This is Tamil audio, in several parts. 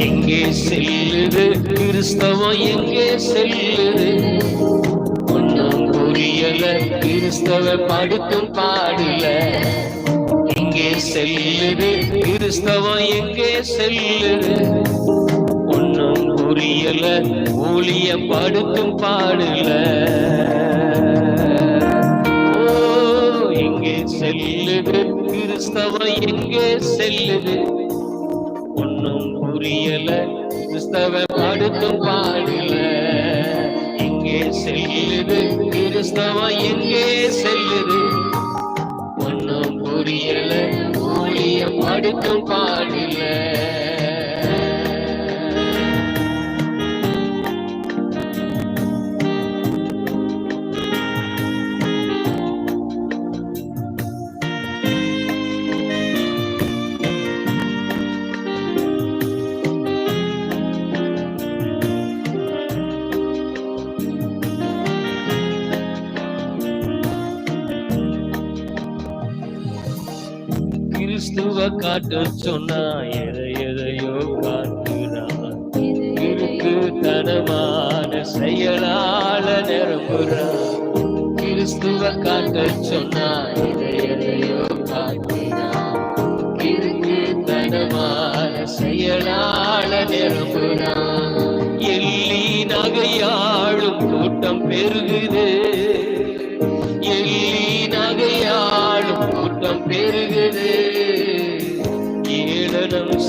எங்கே செல்லுது? கிறிஸ்தவம் எங்கே செல்லுது? ஒன்னும் புரியல கிறிஸ்தவ படுத்தும் பாடல. எங்கே செல்லுது? கிறிஸ்தவம் எங்கே செல்லுது? ஒன்னும் புரியல ஊழிய படுத்தும் பாடல. ஓ எங்கே செல்லுது? கிறிஸ்தவம் எங்கே செல்லுது? ஒன்னும் புரியல. கிறிஸ்தவ படுத்தும் பாடல. எங்கே செல்லுது கிறிஸ்தவம் எங்கே செல்லுது? ஒன்னும் புரியல. ஊழியம் படுத்தும் பாடல. காட்ட சொன்னா எதை எதையோ காட்டுறான் இருக்கு தனமான செயலால நிரம்புறான். கிறிஸ்துவ காட்ட சொன்னா எதை எதையோ காட்டுறான் இருக்கு தனமான செயலால நிரம்புறான். எள்ளி நகையாளும் கூட்டம் பெருகுது.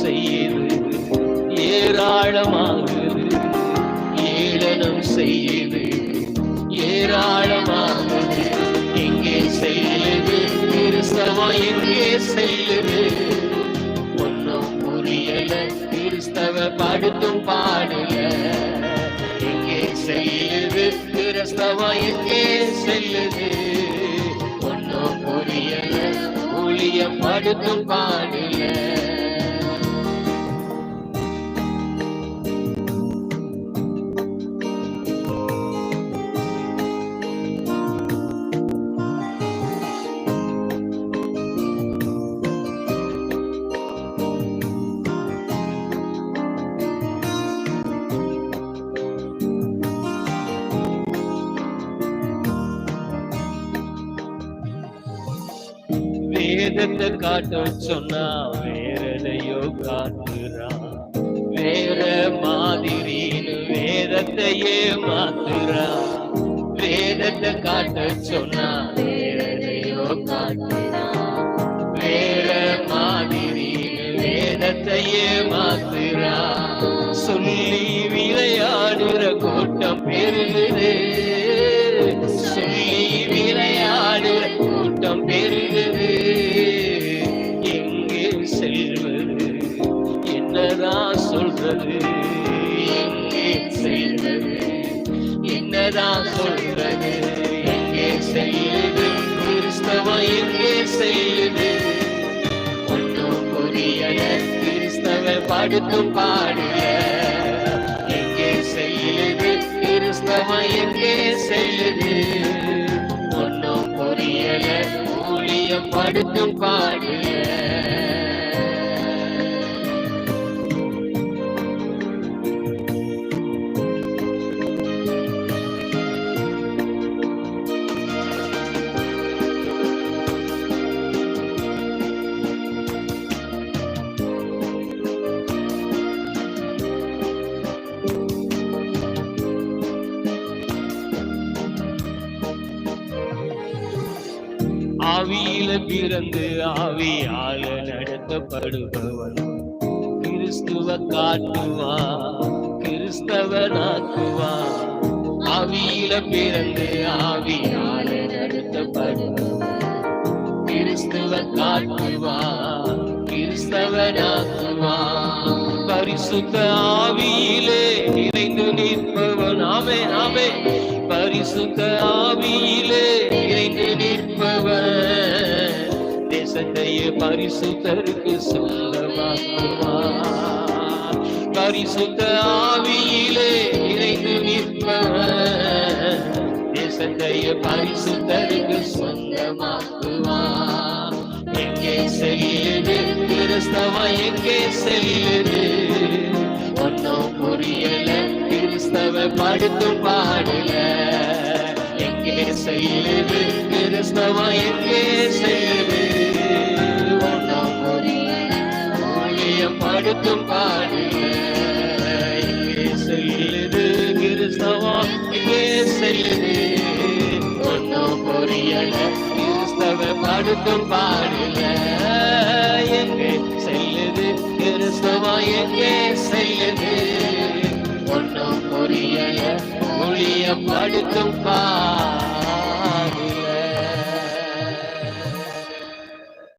செய்யுது ஏராளமாகுது ஏளனம் செய்யுது ஏராளமாகுது எங்கே செய்யுது கிறிஸ்தவம் எங்கே செல்லுது ஒன்றும் புரியல கிறிஸ்தவ படுத்தும் பாடல. எங்கே செய்யுது கிறிஸ்தவம் எங்கே செல்லுது ஒன்றும் புரியல ஊழியம் படுத்தும் பாடல. வேதத்தை காட்ட சொன்னா வேறதையோ காட்டுறான் வேற மாதிரின்னு வேதத்தையே மாத்துறான் வேதத்தை காட்ட சொன்னா வேறதையோ காட்டுறான் வேற மாதிரின்னு வேதத்தையே மாத்துறான் சொல்லி விளையாடுற கூட்டம் பெருகுது. எங்கே செல்லுது கிறிஸ்தவம் எங்கே செல்லுது ஒன்றும் புரியல கிறிஸ்தவ படுத்தும் பாடல எங்கே செய்யுது கிறிஸ்தவம் எங்கே செல்லுது ஒன்றும் புரியல ஊழியம் ஆவியில பிறந்து ஆவியால நடத்தப்படுபவன் கிறிஸ்துவ காட்டுவா கிறிஸ்தவனாக்குவா. ஆவியில பிறந்து ஆவியால நடத்தப்படுபவன் கிறிஸ்துவ காட்டுவா கிறிஸ்தவனாக்குவா. பரிசுத்த ஆவியிலே நிறைந்து நிற்பவன். ஆமே ஆமே பரிசுத்த ஆவியிலே நிறைந்து நிற்பவன் கதையை பரிசுத்தருக்கு சொல்ல வாங்குவார் பரிசுத்த ஆவியிலே இணைந்து நிற்ப. தேசத்தைய பரிசுத்தருக்கு சொந்தமாக்குவார் எங்கே செல்லுது? கிறிஸ்தவா எங்கே செல்லுது? ஒன்னும் புரியல கிறிஸ்தவ படுத்து பாடல. எங்கே செல்லுது? கிறிஸ்தவா எங்கே செல்லுது? ஊழியம் படுத்தும் செல்லுது கிறிஸ்தவா இங்கே செல்லுது. ஒன்றும் புரியல கிறிஸ்தவ படுத்தும் பாடல. எங்கே செல்லுது கிறிஸ்தவா எங்கே செல்லுது. ஒன்றும் புரியல மொழிய படுத்தும் பா